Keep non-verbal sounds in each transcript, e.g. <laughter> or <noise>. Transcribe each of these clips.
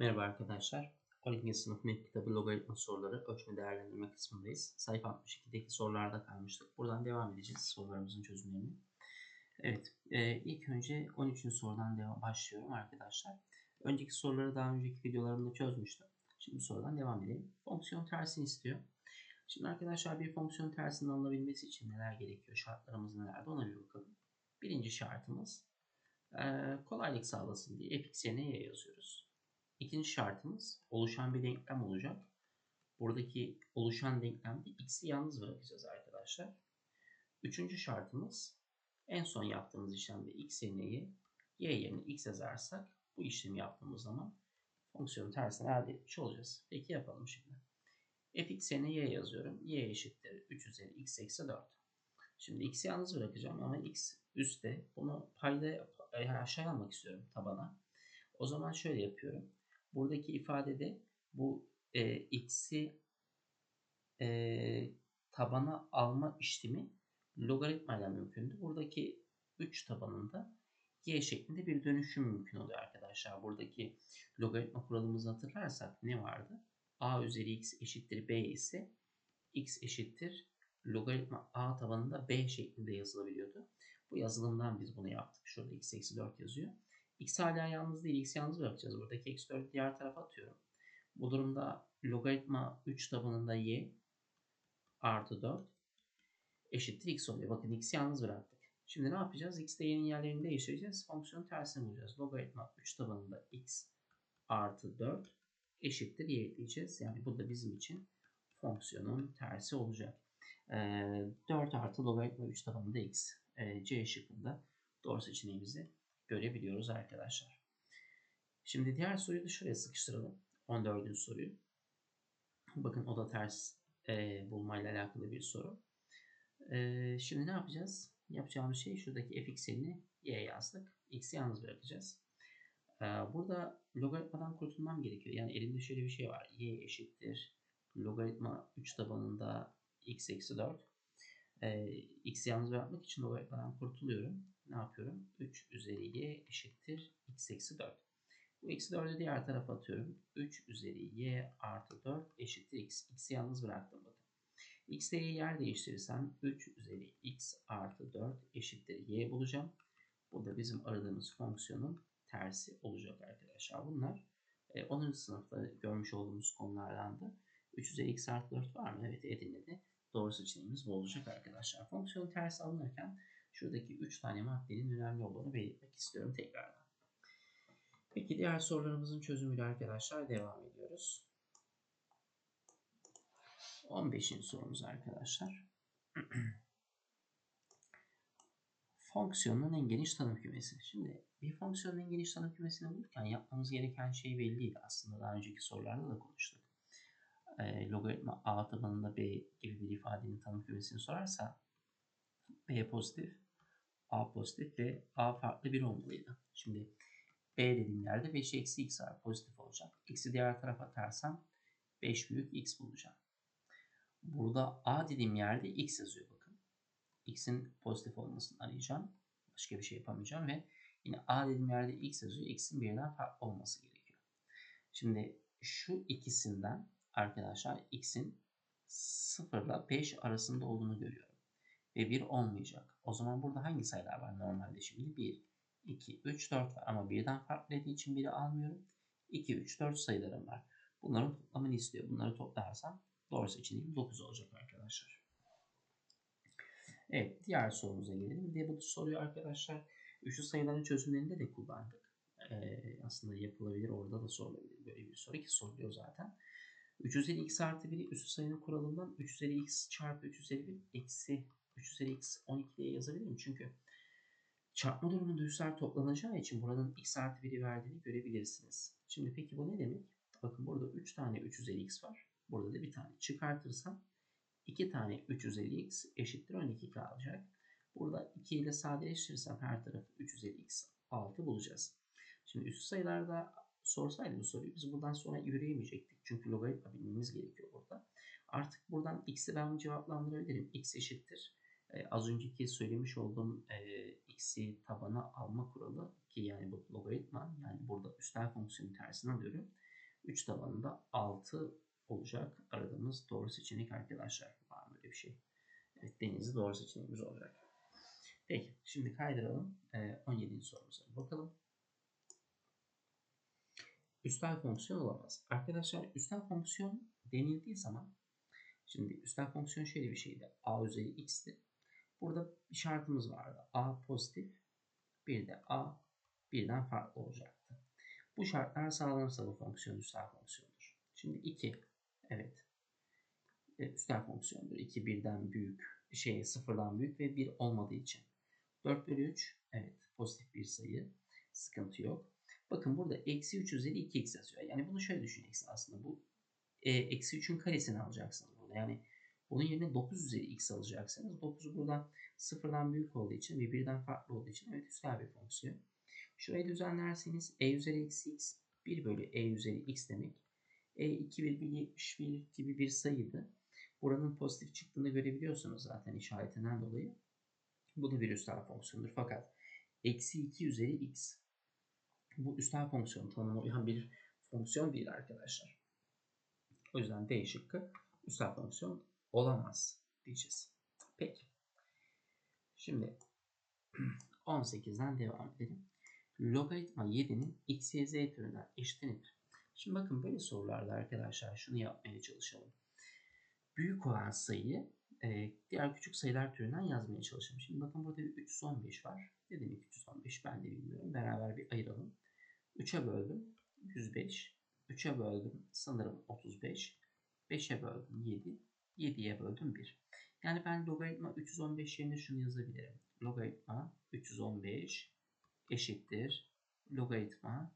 Merhaba arkadaşlar. 12. sınıf MEP kitabı logaritma soruları ölçme değerlendirme kısmındayız. Sayfa 62'deki sorularda kalmıştık. Buradan devam edeceğiz sorularımızın çözümlerini. Evet, e, ilk önce 13. sorudan devam başlıyorum arkadaşlar. Önceki soruları daha önceki videolarımda çözmüştüm. Şimdi sorudan devam edelim. Fonksiyon tersini istiyor. Şimdi arkadaşlar bir fonksiyon tersinin alınabilmesi için neler gerekiyor? Şartlarımız nelerdi? Ona bir bakalım. Birinci şartımız e, kolaylık sağlasın diye fx yerine y yazıyoruz. İkinci şartımız oluşan bir denklem olacak. Buradaki oluşan denklemde x'i yalnız bırakacağız arkadaşlar. Üçüncü şartımız en son yaptığımız işlemde x yerine y, yerine x yazarsak bu işlemi yaptığımız zaman fonksiyonun tersini elde etmiş olacağız. Peki yapalım şimdi. fx yerine y yazıyorum. y eşittir 3 üzeri x eksi 4. Şimdi x'i yalnız bırakacağım ama x üstte. Bunu payda aşağı almak istiyorum tabana. O zaman şöyle yapıyorum. Buradaki ifadede bu e, x'i e, tabana alma işlemi logaritma ile mümkündü. Buradaki 3 tabanında y şeklinde bir dönüşüm mümkün oluyor arkadaşlar. Buradaki logaritma kuralımızı hatırlarsak ne vardı? a üzeri x eşittir b ise x eşittir logaritma a tabanında b şeklinde yazılabiliyordu. Bu yazılımdan biz bunu yaptık. Şurada x eksi 4 yazıyor. X hala yalnız değil. X yalnız bırakacağız. Buradaki eksi 4'ü diğer tarafa atıyorum. Bu durumda logaritma 3 tabanında y artı 4 eşittir x oluyor. Bakın x yalnız bıraktık. Şimdi ne yapacağız? X değerinin yerlerini değiştireceğiz. Fonksiyonun tersini bulacağız. Logaritma 3 tabanında x artı 4 eşittir y diyeceğiz. Yani bu da bizim için fonksiyonun tersi olacak. Ee, 4 artı logaritma 3 tabanında x. Ee, C şıkkında doğru seçeneğimizi görebiliyoruz arkadaşlar. Şimdi diğer soruyu da şuraya sıkıştıralım. 14. soruyu. Bakın o da ters e, bulmayla alakalı bir soru. E, şimdi ne yapacağız? Yapacağımız şey şuradaki fx yerine y yazdık. x'i yalnız bırakacağız. E, burada logaritmadan kurtulmam gerekiyor. Yani elimde şöyle bir şey var. y eşittir logaritma 3 tabanında x eksi 4. E, x'i yalnız bırakmak için logaritmadan kurtuluyorum ne yapıyorum? 3 üzeri y eşittir x eksi 4. Bu eksi 4'ü diğer tarafa atıyorum. 3 üzeri y artı 4 eşittir x. x'i yalnız bıraktım bakın. x ile yer değiştirirsem 3 üzeri x artı 4 eşittir y bulacağım. Bu da bizim aradığımız fonksiyonun tersi olacak arkadaşlar. Bunlar 10. E, sınıfta görmüş olduğumuz konulardandı. 3 üzeri x artı 4 var mı? Evet Edirne'de. Doğru seçeneğimiz bu olacak arkadaşlar. Fonksiyon tersi alınırken şuradaki 3 tane maddenin önemli olduğunu belirtmek istiyorum tekrardan. Peki diğer sorularımızın çözümüyle arkadaşlar devam ediyoruz. 15. sorumuz arkadaşlar. <clears throat> Fonksiyonun en geniş tanım kümesi. Şimdi bir fonksiyonun en geniş tanım kümesini bulurken yapmamız gereken şey belliydi. Aslında daha önceki sorularda da konuştuk. E, logaritma a tabanında b gibi bir ifadenin tanım kümesini sorarsa b pozitif, A pozitif ve A farklı bir olmalıydı. Şimdi B dediğim yerde 5 eksi x var pozitif olacak. X'i diğer tarafa atarsam 5 büyük x bulacağım. Burada A dediğim yerde x yazıyor bakın. X'in pozitif olmasını arayacağım. Başka bir şey yapamayacağım ve yine A dediğim yerde x yazıyor. X'in birden farklı olması gerekiyor. Şimdi şu ikisinden arkadaşlar x'in 0 ile 5 arasında olduğunu görüyorum ve 1 olmayacak. O zaman burada hangi sayılar var normalde şimdi? 1, 2, 3, 4 var ama birden farklı dediği için 1'i almıyorum. 2, 3, 4 sayılarım var. Bunların toplamını istiyor. Bunları toplarsam doğru seçeneğim 9 olacak arkadaşlar. Evet diğer sorumuza gelelim. De bu soruyu arkadaşlar üçlü sayıların çözümlerinde de kullandık. Ee, aslında yapılabilir orada da sorulabilir böyle bir soru ki soruluyor zaten. 3 üzeri x artı 1'i üstü sayının kuralından 3 üzeri x çarpı 3 üzeri 1 eksi 3 üzeri x 12 diye yazabilirim. Çünkü çarpma durumunda üsler toplanacağı için buranın x artı 1'i verdiğini görebilirsiniz. Şimdi peki bu ne demek? Bakın burada 3 tane 3 üzeri x var. Burada da bir tane çıkartırsam 2 tane 3 üzeri x eşittir 12 kalacak. Burada 2 ile sadeleştirirsem her tarafı 3 üzeri x 6 bulacağız. Şimdi üst sayılarda sorsaydı bu soruyu biz buradan sonra yürüyemeyecektik. Çünkü logaritma bilmemiz gerekiyor burada. Artık buradan x'i ben cevaplandırabilirim. x eşittir e, az önceki söylemiş olduğum e, x'i tabana alma kuralı ki yani bu logaritma yani burada üstel fonksiyonun tersini alıyorum. 3 tabanında 6 olacak aradığımız doğru seçenek arkadaşlar. Var mı öyle bir şey? Evet denizli doğru seçeneğimiz olacak. Peki şimdi kaydıralım. Ee, 17. sorumuza bakalım. Üstel fonksiyon olamaz. Arkadaşlar üstel fonksiyon denildiği zaman şimdi üstel fonksiyon şöyle bir şeydi. a üzeri x'ti. Burada bir şartımız vardı. a pozitif bir de a birden farklı olacaktı. Bu şartlar sağlanırsa bu fonksiyon üstel fonksiyondur. Şimdi 2 evet e, üstel fonksiyondur. 2 birden büyük şey sıfırdan büyük ve 1 olmadığı için. 4 bölü 3 evet pozitif bir sayı sıkıntı yok. Bakın burada eksi 3 üzeri 2x yazıyor. Yani bunu şöyle düşüneceksin aslında. Bu e, eksi 3'ün karesini alacaksınız burada. Yani bunun yerine 9 üzeri x alacaksınız. 9 burada sıfırdan büyük olduğu için ve 1'den farklı olduğu için evet üstel bir fonksiyon. Şurayı düzenlerseniz e üzeri eksi x 1 bölü e üzeri x demek. e 2,71 gibi bir sayıydı. Buranın pozitif çıktığını görebiliyorsunuz zaten işaretinden dolayı. Bu da bir üstel fonksiyondur. Fakat eksi 2 üzeri x bu üstel fonksiyon tanımına uyan bir fonksiyon değil arkadaşlar. O yüzden D şıkkı üstel fonksiyon olamaz diyeceğiz. Peki. Şimdi <clears throat> 18'den devam edelim. Logaritma 7'nin x, y, z türünden eşit nedir? Şimdi bakın böyle sorularda arkadaşlar şunu yapmaya çalışalım. Büyük olan sayıyı e, diğer küçük sayılar türünden yazmaya çalışalım. Şimdi bakın burada bir 315 var. Ne demek 315 ben de bilmiyorum. Beraber bir ayıralım. 3'e böldüm 105. 3'e böldüm sanırım 35. 5'e böldüm 7. 7'ye böldüm 1. Yani ben logaritma 315 yerine şunu yazabilirim. Logaritma 315 eşittir. Logaritma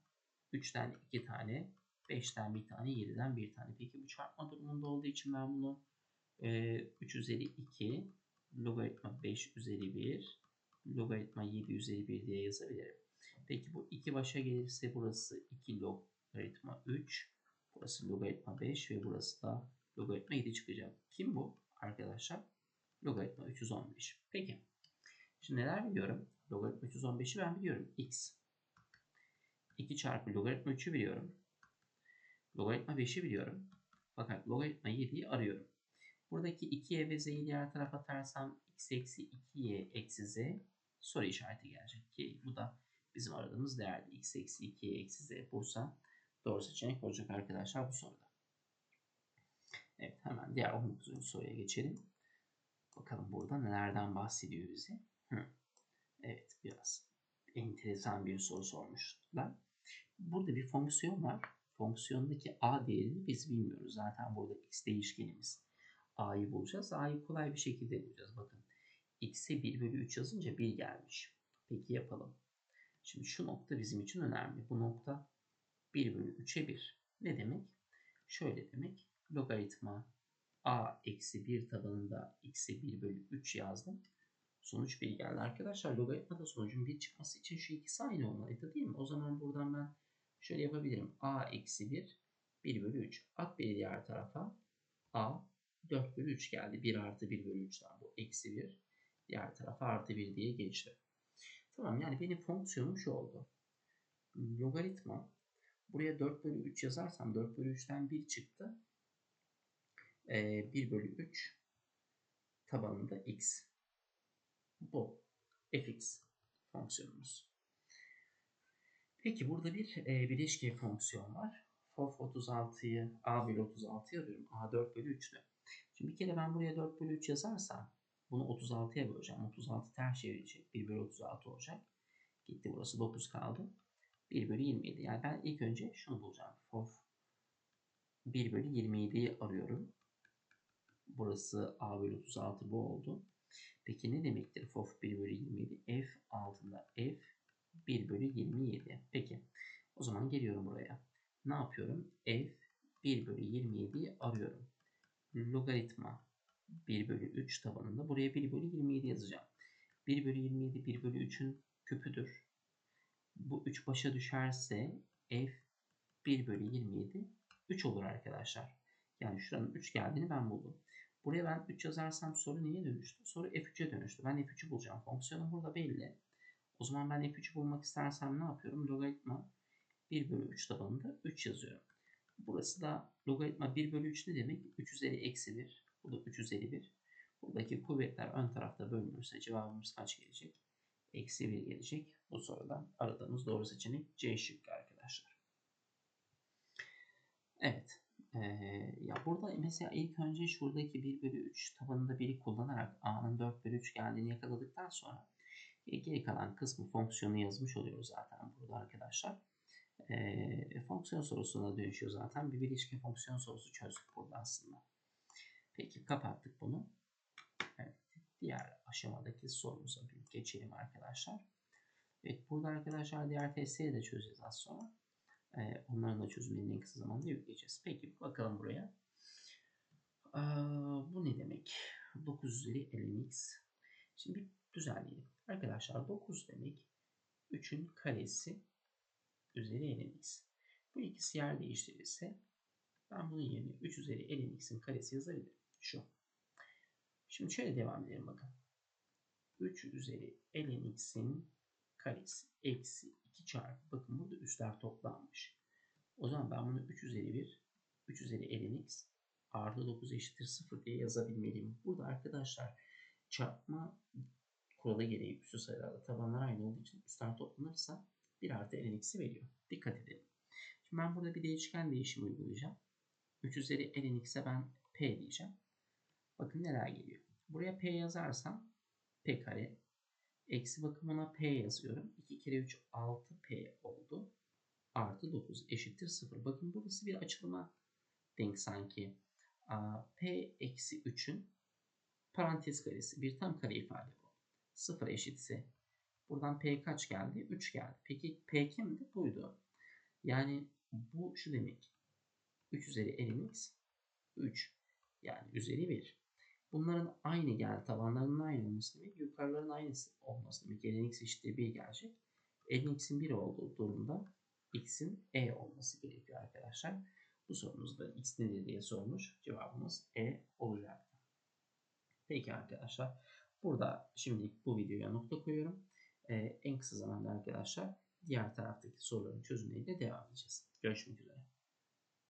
3'ten 2 tane, 5'ten 1 tane, 7'den 1 tane. Peki bu çarpma durumunda olduğu için ben bunu e, 3 üzeri 2, logaritma 5 üzeri 1, logaritma 7 üzeri 1 diye yazabilirim. Peki bu 2 başa gelirse burası 2 logaritma 3, burası logaritma 5 ve burası da logaritma 7 çıkacak. Kim bu arkadaşlar? Logaritma 315. Peki. Şimdi neler biliyorum? Logaritma 315'i ben biliyorum. X. 2 çarpı logaritma 3'ü biliyorum. Logaritma 5'i biliyorum. Fakat logaritma 7'yi arıyorum. Buradaki 2y ve z'yi diğer tarafa atarsam x eksi 2y eksi z soru işareti gelecek ki bu da bizim aradığımız değerdi. x eksi 2y eksi z bulsa doğru seçenek olacak arkadaşlar bu soruda. Evet hemen diğer 19. soruya geçelim. Bakalım burada nelerden bahsediyor bize. Hı. Evet biraz enteresan bir soru sormuşlar. Burada bir fonksiyon var. Fonksiyondaki a değerini biz bilmiyoruz. Zaten burada x değişkenimiz. a'yı bulacağız. a'yı kolay bir şekilde bulacağız. Bakın x'e 1 bölü 3 yazınca 1 gelmiş. Peki yapalım. Şimdi şu nokta bizim için önemli. Bu nokta 1 bölü 3'e 1. Ne demek? Şöyle demek. Logaritma a eksi 1 tabanında x'e 1 bölü 3 yazdım. Sonuç 1 geldi. Arkadaşlar logaritmada sonucun 1 çıkması için şu ikisi aynı olmalıydı değil mi? O zaman buradan ben şöyle yapabilirim. a eksi 1 1 bölü 3. At biri diğer tarafa. a 4 bölü 3 geldi. 1 artı 1 bölü 3'ten bu eksi 1. Diğer tarafa artı 1 diye geçti. Tamam yani benim fonksiyonum şu oldu. Logaritma buraya 4 bölü 3 yazarsam 4 bölü 3'ten 1 çıktı. Ee, 1 bölü 3 tabanında x. Bu fx fonksiyonumuz. Peki burada bir e, bileşke fonksiyon var. Fof 36'yı a bölü 36 yazıyorum. a 4 bölü 3'tü. Şimdi bir kere ben buraya 4 bölü 3 yazarsam bunu 36'ya böleceğim. 36 ters çevirecek. 1 bölü 36 olacak. Gitti burası 9 kaldı. 1 bölü 27. Yani ben ilk önce şunu bulacağım. Fof 1 bölü 27'yi arıyorum. Burası a bölü 36 bu oldu. Peki ne demektir fof 1 bölü 27? F altında f 1 bölü 27. Peki o zaman geliyorum buraya. Ne yapıyorum? F 1 bölü 27'yi arıyorum. Logaritma 1 bölü 3 tabanında buraya 1 bölü 27 yazacağım. 1 bölü 27 1 bölü 3'ün küpüdür. Bu 3 başa düşerse f 1 bölü 27 3 olur arkadaşlar. Yani şuranın 3 geldiğini ben buldum. Buraya ben 3 yazarsam soru neye dönüştü? Soru f3'e dönüştü. Ben f3'ü bulacağım. Fonksiyonum burada belli. O zaman ben f3'ü bulmak istersem ne yapıyorum? Logaritma 1 bölü 3 tabanında 3 yazıyorum. Burası da logaritma 1 bölü 3 ne demek? 3 üzeri eksi 1. Bu da 3 üzeri 1. Buradaki kuvvetler ön tarafta bölünürse cevabımız kaç gelecek? Eksi 1 gelecek. Bu sorudan aradığımız doğru seçenek C şıkkı arkadaşlar. Evet. Ee, ya burada mesela ilk önce şuradaki 1 bölü 3 tabanında 1'i kullanarak A'nın 4 bölü 3 geldiğini yakaladıktan sonra e, geri kalan kısmı fonksiyonu yazmış oluyoruz zaten burada arkadaşlar. E, fonksiyon sorusuna dönüşüyor zaten. Bir bileşke fonksiyon sorusu çözdük burada aslında. Peki kapattık bunu. Evet, diğer aşamadaki sorumuza bir geçelim arkadaşlar. Evet burada arkadaşlar diğer testleri de çözeceğiz az sonra. Ee, onların da çözümlerini en kısa zamanda yükleyeceğiz. Peki bakalım buraya. Ee, bu ne demek? 9 üzeri lnx. Şimdi bir düzenleyelim. Arkadaşlar 9 demek 3'ün karesi üzeri lnx. Bu ikisi yer değiştirirse ben bunun yerine 3 üzeri lnx'in karesi yazabilirim. Şu. Şimdi şöyle devam edelim bakın. 3 üzeri lnx'in karesi eksi 2 çarpı bakın burada üstler toplanmış. O zaman ben bunu 3 üzeri 1 3 üzeri lnx artı 9 eşittir 0 diye yazabilmeliyim. Burada arkadaşlar çarpma kuralı gereği üstü sayılarda tabanlar aynı olduğu için üstler toplanırsa 1 artı lnx'i veriyor. Dikkat edelim. Şimdi ben burada bir değişken değişimi uygulayacağım. 3 üzeri lnx'e ben p diyeceğim. Bakın neler geliyor. Buraya p yazarsam p kare eksi bakımına p yazıyorum. 2 kere 3 6p oldu. Artı 9 eşittir 0. Bakın burası bir açılıma denk sanki. p eksi 3'ün parantez karesi bir tam kare ifade bu. 0 eşitse buradan p kaç geldi? 3 geldi. Peki p kimdi? Buydu. Yani bu şu demek. 3 üzeri lnx 3 yani üzeri 1. Bunların aynı gel tabanlarının aynı olması demek yukarıların aynısı olması demek. lnx eşittir 1 gelecek. lnx'in 1 olduğu durumda x'in e olması gerekiyor arkadaşlar. Bu sorumuzda x nedir diye sormuş. Cevabımız e olacaktı. Peki arkadaşlar. Burada şimdilik bu videoya nokta koyuyorum. Ee, en kısa zamanda arkadaşlar diğer taraftaki soruların çözümleriyle devam edeceğiz. Görüşmek üzere.